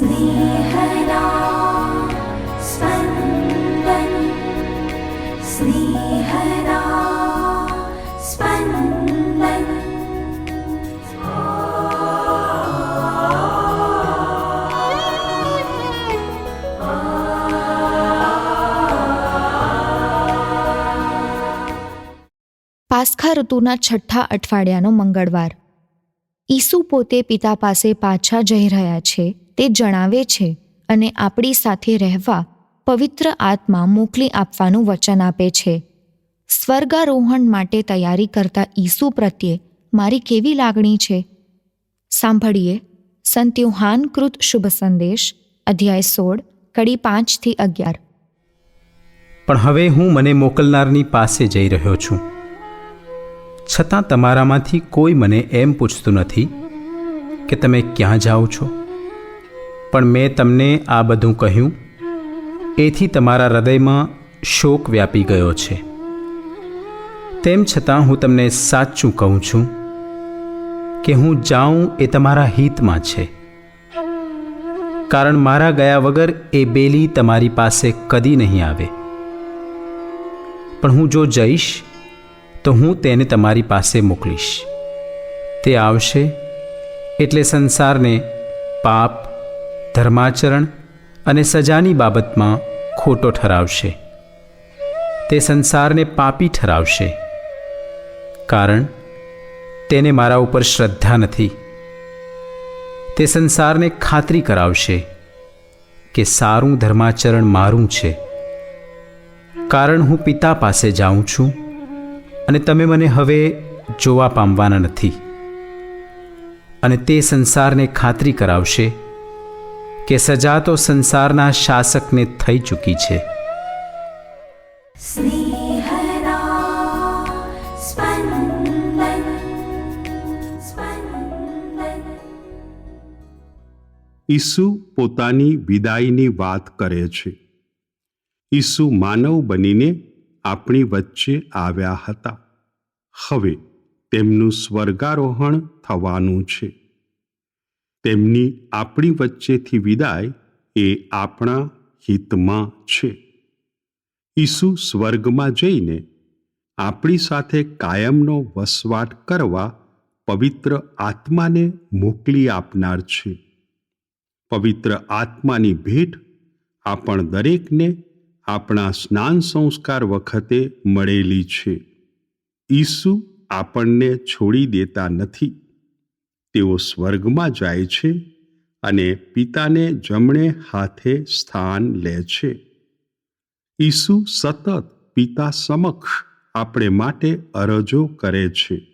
स्नेहदा स्पन्दन् स्नेहदा स्पन्दन् પાસ્ખા ઋતુના છઠ્ઠા અઠવાડિયાનો મંગળવાર ઈસુ પોતે પિતા પાસે પાછા જઈ રહ્યા છે તે જણાવે છે અને આપણી સાથે રહેવા પવિત્ર આત્મા મોકલી આપવાનું વચન આપે છે. સ્વર્ગારોહણ માટે તૈયારી કરતા ઈસુ પ્રત્યે મારી કેવી લાગણી છે? સાંભળીએ. સંત યુહાનકૃત શુભ સંદેશ, અધ્યાય સોળ, કડી પાંચથી અગિયાર. પણ હવે હું મને મોકલનારની પાસે જઈ રહ્યો છું. છતાં તમારામાંથી કોઈ મને એમ પૂછતું નથી કે તમે ક્યાં જાઓ છો? પણ મેં તમને આ બધું કહ્યું. એથી તમારા હૃદયમાં શોક વ્યાપી ગયો છે. તેમ છતાં હું તમને સાચું કહું છું કે હું જાઉં એ તમારા હિતમાં છે. કારણ મારા ગયા વગર એ બેલી તમારી પાસે કદી નહીં આવે. પણ હું જો જઈશ, તો હું તેને તમારી પાસે મોકલીશ. તે આવશે એટલે સંસારને પાપ ધર્માચરણ અને સજાની બાબતમાં ખોટો ઠરાવશે. તે સંસારને પાપી ઠરાવશે. કારણ, તેને મારા ઉપર શ્રદ્ધા નથી. તે સંસારને ખાતરી કરાવશે કે સારું ધર્માચરણ મારું છે. કારણ, હું પિતા પાસે જાઉં છું અને તમે મને હવે જોવા પામવાના નથી. અને તે સંસારને ખાતરી કરાવશે કે સજા તો સંસારના શાસકને થઈ ચૂકી છે. ઈસુ પોતાની વિદાયની વાત કરે છે. ઈસુ માનવ બનીને આપણી વચ્ચે આવ્યા હતા. હવે તેમનું સ્વર્ગારોહણ થવાનું છે. તેમની આપણી વચ્ચેથી વિદાય એ આપણા હિતમાં છે. ઈસુ સ્વર્ગમાં જઈને આપણી સાથે કાયમનો વસવાટ કરવા પવિત્ર આત્માને મોકલી આપનાર છે. પવિત્ર આત્માની ભેટ આપણ દરેકને આપણા સ્નાન સંસ્કાર વખતે મળેલી છે. ઈસુ આપણને છોડી દેતા નથી. તેઓ સ્વર્ગમાં જાય છે અને પિતાને જમણે હાથે સ્થાન લે છે. ઈસુ સતત પિતા સમક્ષ આપણે માટે અરજો કરે છે.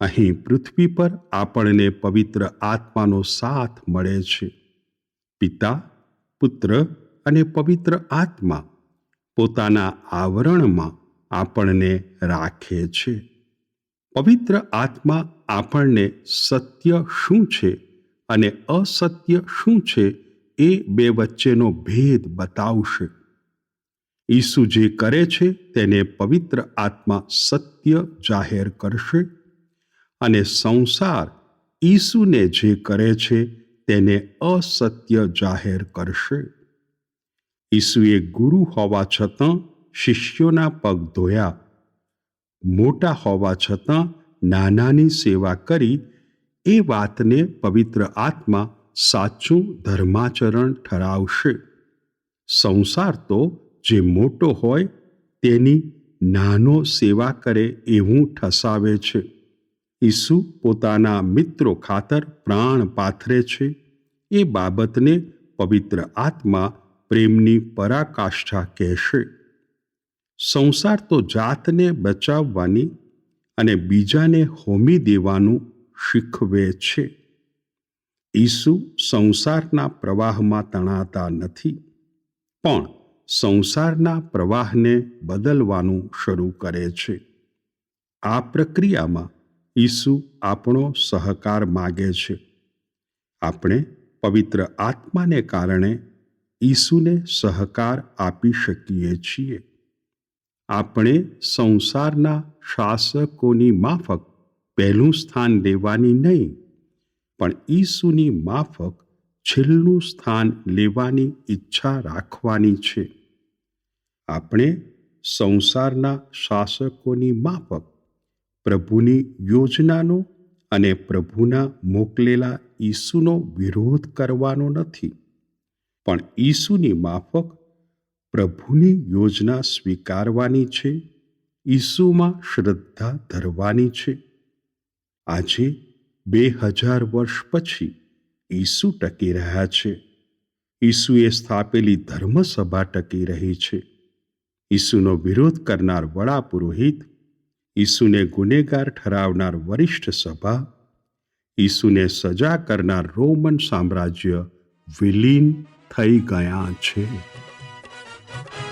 અહીં પૃથ્વી પર આપણને પવિત્ર આત્માનો સાથ મળે છે. પિતા, પુત્ર અને પવિત્ર આત્મા પોતાના આવરણમાં આપણને રાખે છે. પવિત્ર આત્મા આપણને સત્ય શું છે અને અસત્ય શું છે એ બે વચ્ચેનો ભેદ બતાવશે. ઈસુ જે કરે છે તેને પવિત્ર આત્મા સત્ય જાહેર કરશે અને સંસાર ઈસુને જે કરે છે તેને અસત્ય જાહેર કરશે. ઈસુએ ગુરુ હોવા છતાં શિષ્યોના પગ ધોયા મોટા હોવા છતાં નાનાની સેવા કરી એ વાતને પવિત્ર આત્મા સાચું ધર્માચરણ ઠરાવશે. સંસાર તો જે મોટો હોય તેની નાનો સેવા કરે એવું ઠસાવે છે. ઈસુ પોતાના મિત્રો ખાતર પ્રાણ પાથરે છે. એ બાબતને પવિત્ર આત્મા પ્રેમની પરાકાષ્ઠા કહેશે. સંસાર તો જાતને બચાવવાની અને બીજાને હોમી દેવાનું શીખવે છે. ઈસુ સંસારના પ્રવાહમાં તણાતા નથી, પણ સંસારના પ્રવાહને બદલવાનું શરૂ કરે છે. આ પ્રક્રિયામાં ઈસુ આપણો સહકાર માગે છે. આપણે પવિત્ર આત્માને કારણે ઈસુને સહકાર આપી શકીએ છીએ. આપણે સંસારના શાસકોની માફક પહેલું સ્થાન લેવાની નહીં, પણ ઈસુની માફક છેલ્લું સ્થાન લેવાની ઈચ્છા રાખવાની છે. આપણે સંસારના શાસકોની માફક પ્રભુની યોજનાનો અને પ્રભુના મોકલેલા ઈસુનો વિરોધ કરવાનો નથી, પણ ઈસુની માફક પ્રભુની યોજના સ્વીકારવાની છે, ઈસુમાં શ્રદ્ધા ધરવાની છે. આજે બે હજાર વર્ષ પછી ઈસુ ટકી રહ્યા છે. ઈસુએ સ્થાપેલી ધર્મસભા ટકી રહી છે. ઈસુનો વિરોધ કરનાર વડા પુરોહિત ઈસુને ગુનેગાર ઠરાવનાર વરિષ્ઠ સભા, ઈસુને સજા કરનાર રોમન સામ્રાજ્ય વિલીન થઈ ગયા છે. Bye.